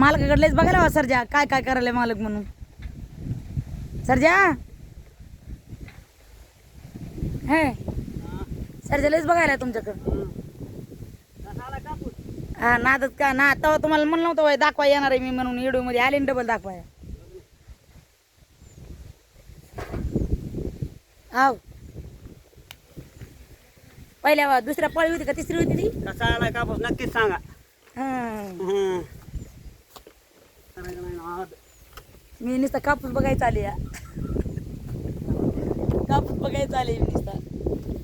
मालकाकडलेच बघायला हवा सरजा. काय काय करायला मालक म्हणून? सरजा? हे. सरजालाच बघायला तुमच्याकडं. हा नादच का? ना तेव्हा तुम्हाला म्हणलं नव्हतं दाखवा येणार आहे मी म्हणून. व्हिडिओमध्ये आले डबल दाखवाय आव. पहिल्या दुसऱ्या पळी होती का तिसरी होती ती? कसा आलाय कापूस नक्कीच सांगा. हं. हं. करायचं नाही ना, आज. मी नुसतं कापूस बघायचा आले या. कापूस बघायचा आले मी नुसता.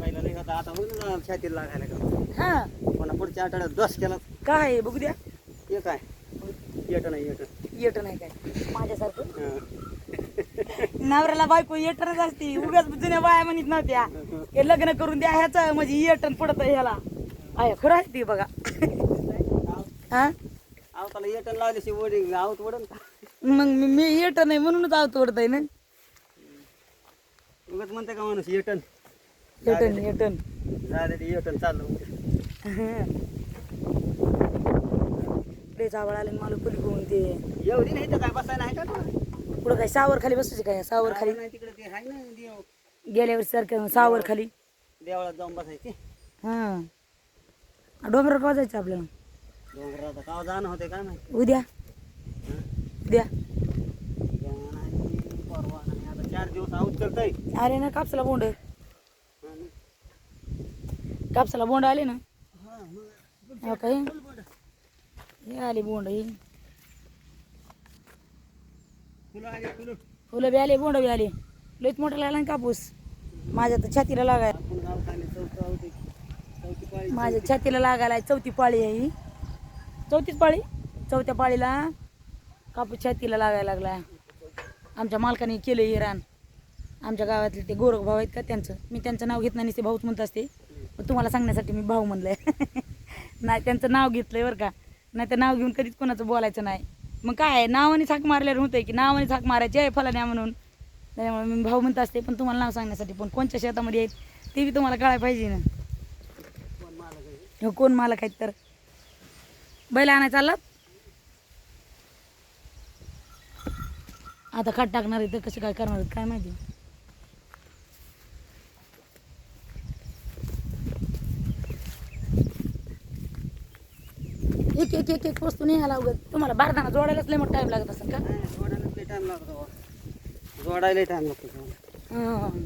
पहिला नाही आता बघ ना छातीला लागायला का. हा. पुढच्या आठवड्यात दस केला. काय आहे बघू द्या. हे काय? नाही येट. नाही काय. माझ्यासारखं. नवऱ्याला बायको येटनच असती. उगाच जुन्या बाया म्हणत नव्हत्या. हे लग्न करून द्या ह्याच म्हणजे येटन पडत ह्याला. आहे खरं आहे ती बघा. हा? आवताला येटन लावल्याशी वडी आवत वडन का मग मी- मी येटन आहे म्हणूनच आवत ओढतय ना. उगाच म्हणते का माणूस येटन. येटन येटन. झालं ते येटन चाललं लय चावळ आले मला पुली घेऊन ते. एवढी नाही तर काय बसायला आहे का तुला? पुढं काय सावर खाली बसायचे काय सावर खाली. नाही तिकडे ते आहे ना देव. गेल्या वर्षी सारखं सावर खाली. देवळात जाऊन बसायचे. हा. डोंगरावर का जायचं आपल्याला? डोंगरात का जाणं होते काय माहिती? उद्या? द्या. चार दिवस आऊत करताय अरे ना कापसाला बोंड कापसाला बोंड आले ना? हो काय हे आले बोंड फुलं बी आले बोंड बी आले. लईत मोठा लागला ना कापूस. माझ्या तर छातीला लागाय माझ्या छातीला लागायला चौथी पाळी आहे ही. चौथीच पाळी? चौथ्या पाळीला? कापूस छातीला लागायला लागला आमच्या मालकाने केलं हिराण आमच्या गावातले ते गोरख भाऊ आहेत का त्यांचं. मी त्यांचं नाव घेत नाही ते भाऊच म्हणत असते. पण तुम्हाला सांगण्यासाठी मी भाऊ म्हणलंय. नाही त्यांचं नाव घेतलंय बरं का. नाही तर नाव घेऊन कधीच कोणाचं बोलायचं नाही. मग काय आहे? नावाने झाक मारल्यावर होतंय की नावाने झाक मारायची आहे फलाण्या म्हणून? त्यामुळे मी भाऊ म्हणत असते पण तुम्हाला नाव सांगण्यासाठी पण कोणत्या शेतामध्ये आहेत ते बी तुम्हाला कळायला पाहिजे ना. हो कोण मालक आहेत तर? बैल आणायला चाललात आता खाट टाकणार आहे तर कसे काय करणार आहेत काय माहिती? एक एक एक एक वस्तू नाही आला उगत तुम्हाला बारदाना जोडायलाच लय मोठा टाइम लागत असेल का? जोडायला टाइम लागतो बा. जोडायला टाइम लागतो जोडायला. हं.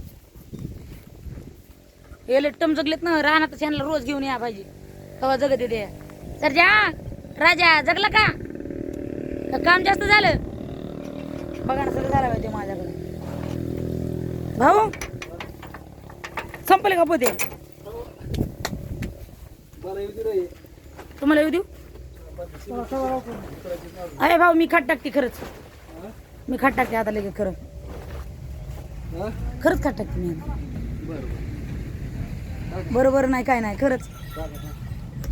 लट्टम जगलेत ना राहणार त्यांना रोज घेऊन या पाहिजे. तेव्हा जगत येते. सर जा राजा जगला का काम जास्त झालं? बघा ना सगळं झालं पाहिजे माझ्याकडे. भाऊ संपले का पोते? तुम्हाला येऊ देऊ? अरे भाऊ मी खाट टाकते खरंच. मी खाट टाकते आता लगेच खरं. खरंच खाट टाकते मी. बरोबर नाही काय नाही खरंच.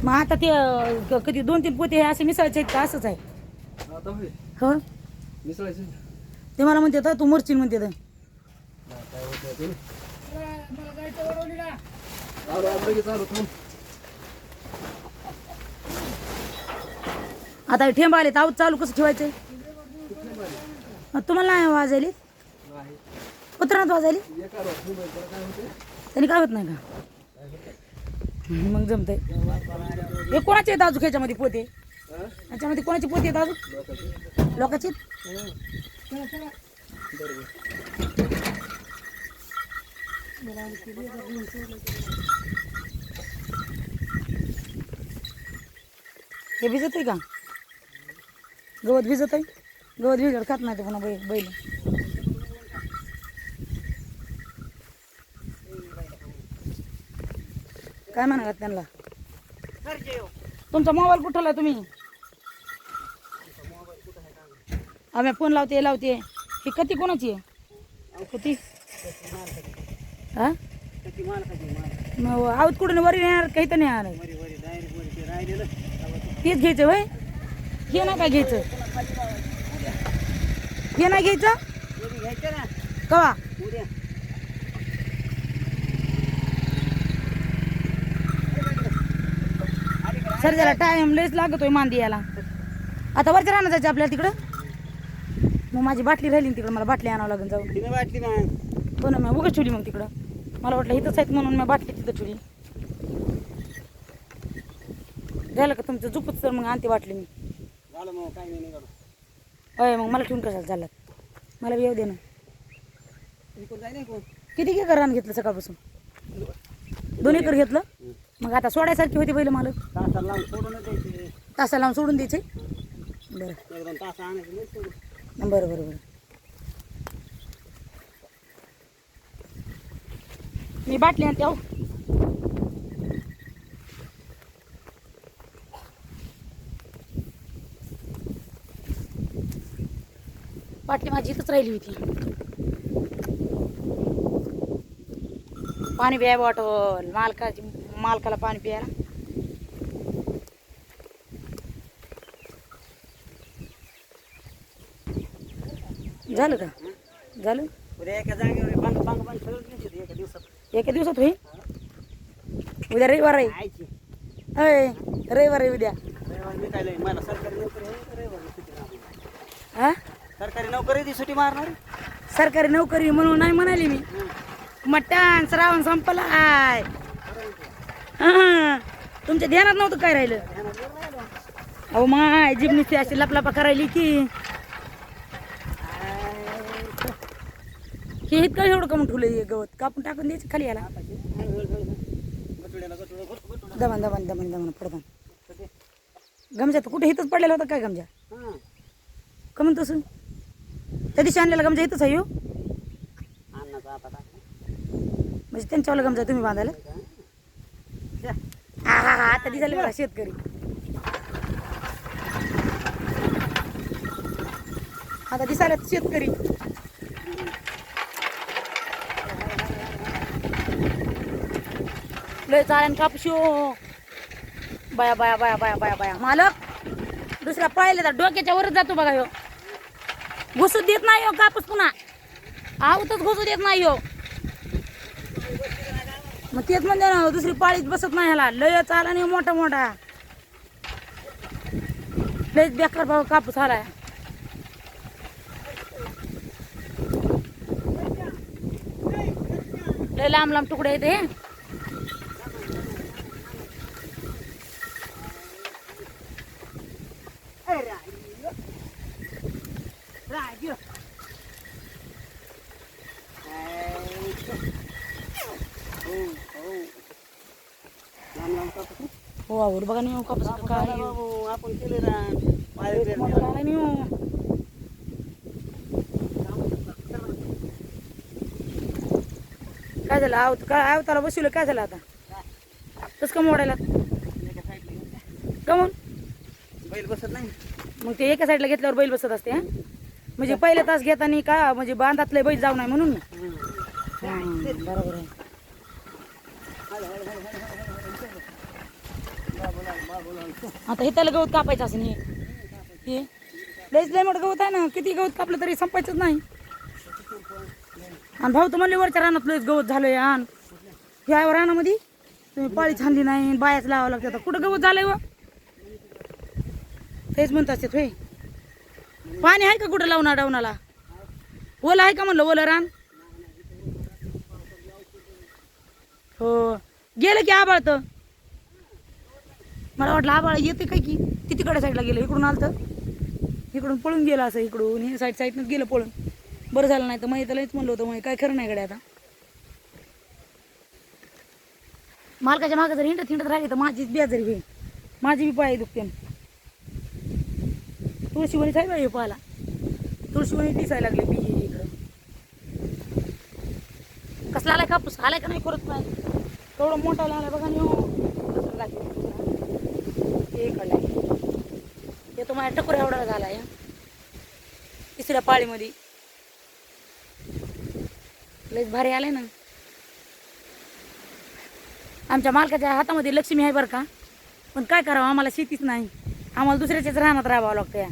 मग आता ते कधी दोन तीन पोते हे असे मिसळायचे आहेत का? असंच आहे. हो? ते मला म्हणते "तर तू मरशील म्हणते तर. आता हे ठेंब आले आऊत चालू कसं ठेवायचे? तुम्हाला नाही वाजायली? उतरणात वाजायली? त्यांनी काय होत नाही का? मग जमतंय. हे कोणाचे आहेत अजून ह्याच्यामध्ये पोते? ह्याच्यामध्ये कोणाचे पोते आहेत अजून? लोकांचे? हे भिजत आहे का? गवत भिजत आहे? गवत भिजत खात नाही ते पुन्हा बैल बैल. काय म्हणालात त्यांना. तुमचा मोबाईल कुठला तुम्ही? आम्ही फोन लावते लावते. ही कती कोणाची आहे? कती. हा. मग आऊत कुठून वरी येणार काही तर नाही येणार तेच घ्यायचं वय हे नाही काय घ्यायचं. हे नाही घ्यायचं? ना. कवा? सर त्याला टाइम लयच लागतोय मांदी याला आता वरच्या राहणं जायचं आपल्याला तिकडं? मग माझी बाटली राहिली तिकडं मला बाटली आणावं लागेल जाऊन. तिने वाटली ना हो ना मी उगाच ठेवली मग तिकडं. मला वाटलं इथंच आहेत म्हणून मी बाटली तिथं ठेवली झालं का तुमचं? झुपच तर मग आणते बाटली मी. झालं मग काही नाही निघालो. होय मग मला ठेवून कशाला झालं मला बी येऊ दे ना. इकडून जाय नाही कोण किती एकर रान घेतलं सकाळपासून? दोन एकर घेतलं? मग आता सोडायसारखी होती पहिले मला तासाला लावून सोडूनच द्यायचे. तासा लावून सोडून द्यायचे? बरं. एक दोन तास आणायचे नाही सोडून. बरं बरं बरं मी बाटली आणते अहो बाटली माझी इथंच राहिली होती. पाणी प्याय बॉटल मालकाची मालकाला पाणी प्यायला. झालं का? झालं? उद्या एका जागेवर बांग बांग बांग सगळं घ्यायचे एका दिवसात. एका दिवसात होईल? उद्या रविवार आहे. आयची. अय रविवार आहे उद्या. रविवार मी काय लय मला सरकारी नोकरी आहे सुट्टी मारणार हा? सरकारी नोकरी ती सुट्टी मारणार सरकारी नोकरी म्हणून नाही म्हणाली मी. मटण श्रावण संपला हा तुमच्या ध्यानात नव्हतं काय राहिलं? अहो माय नुसती अशी लपलापा करायली की. हे इतकं एवढं कमून ठेवलं आहे गवत. कापून टाकून द्यायचं खाली याला. दमन दमन दमन दमन पडदन गमजा तर कुठे इथंच पडलेला होता काय गमजा? हां कमून तसं त्या दिवशी आणलेला गमजा इथंच आहे अन्नाचा म्हणजे त्यांच्यावाला गमजा तुम्ही बांधायला? हा हा हा आता दिसायला बघा शेतकरी. आता दिसायला शेतकरी. लय चाळ्यान कापशो बाया बाया बाया बाया बाया बाया. मालक दुसऱ्या पळायला तर डोक्याच्या वरच जातो बघा ह्यो. घुसू देत नाही हो कापूस पुन्हा. आवतच घुसू देत नाही हो मग तेच म्हणजे ना दुसरी पाळीत बसत नाही ह्याला. लय चाला नाही मोठा मोठा. लयच बेकार भाऊ कापूस आलाय. लय लांब लांब तुकडे येते राजू हो हो लांब लांब कापूस हो आवड बघा नाही हो कापूस काय बाबा, बाबा, आपण केले ना. मोठा झाला नाही. हो. काय झालं? आवत काय आवताला बसवलं काय झालं आता? तस का मोडायला. कमून बैल बसत नाही. मग ते एका साईडला घेतल्यावर बैल बसत असते हा? म्हणजे पहिला तास घेताना का म्हणजे बांधातले बैल जाऊ नाही म्हणून? ना हं, बरोबर आहे. आता हे त्याला गवत कापायचं असं नाही हे. लयच लय मोठं गवत आहे ना किती गवत कापलं तरी संपायचंच नाही. आणि भाऊ तर वरच्या रानात लयच गवत झालंय आण. ह्या रानामध्ये. तुम्ही पाळी छानली नाही बायाच लावावं लागतं. आता कुठं गवत झालंय व? तेच म्हणत असते होय. पाणी आहे का कुठं लावणार डावणाला? ओलं आहे का म्हणलं ओलं रान? हो. गेलं की आबाळ तर मला वाटलं आबाळा येते काय की? ती तिकडे साईडला गेलं इकडून आलं तर इकडून पळून गेलं असं इकडून हे साईड साईडनंच गेलं पळून. बरं झालं नाही तर मग त्यालाच म्हणलं होतं मग काय खरं नाही कडे आता. मालकाच्या मागं जर हिंडत हिंडत राहिली तर माझीच बेजारी होईल. माझी बी पाय दुखते. तुळशीवणी साहेब बाई पाहाला तुळशीवणी दिसायला लागले बी इकडं. कसला आलाय कापूस? आलाय का नाही? करत नाही. तेवढा मोठा आलाय बघा नाही इकडला हे तो माझ्या टकोर एवढा झाला या तिसऱ्या पाळीमध्ये. लईच भारी आलाय ना. आमच्या मालकाच्या हातामध्ये लक्ष्मी आहे बरं का. पण काय करावं आम्हाला शेतीच नाही. आम्हाला दुसऱ्याच्याच रानात राहावं लागतं या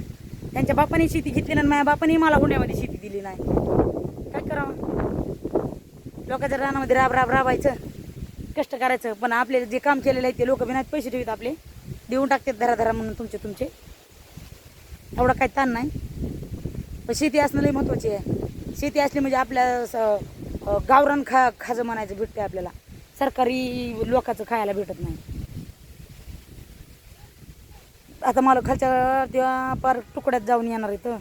त्यांच्या बापाने शेती घेतली नाही माझ्या बापाने मला हुंड्यामध्ये शेती दिली नाही. काय करावं? लोकांच्या रानामध्ये राब राब राबायचं. कष्ट करायचं. पण आपले जे काम केलेलं आहे ते लोक बिनात पैसे ठेवत आपले. देऊन टाकते धरा धरा म्हणून तुमचे तुमचे. एवढा काही ताण नाही. पण शेती असणं लई महत्त्वाची आहे. शेती असली म्हणजे आपल्या गावरान खा खाजं म्हणायचं भेटते आपल्याला. सरकारी लोकांचं खायला भेटत नाही. आता मला खालच्या तेव्हा पार तुकड्यात जाऊन येणार इथं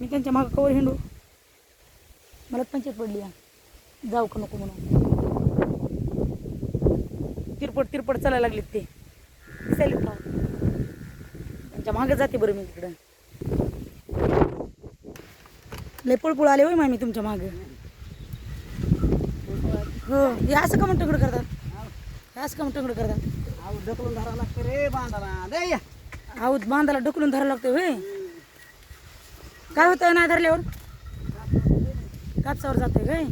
मी त्यांच्या मागं कवर हिंडू. मला पंचायत पडली जाऊ का नको म्हणून. तिरपट तिरपट चालायला लागलीत ते. दिसायले का त्यांच्या मागे जाते बरं मी तिकडं. लय पळपुळ आले होय मामी तुमच्या मागे. हो हे असं का म्हणून टंगड करतात? हे असं का म्हणून टंगड करतात? ढकलून धरावं लागतं रे बांधाला. आऊत बांधाला ढकलून धरायला लागतं होय? काय होतं नाही धरल्यावर कापसावर जातोय काय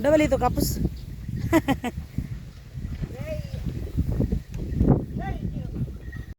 डबल येतो कापूस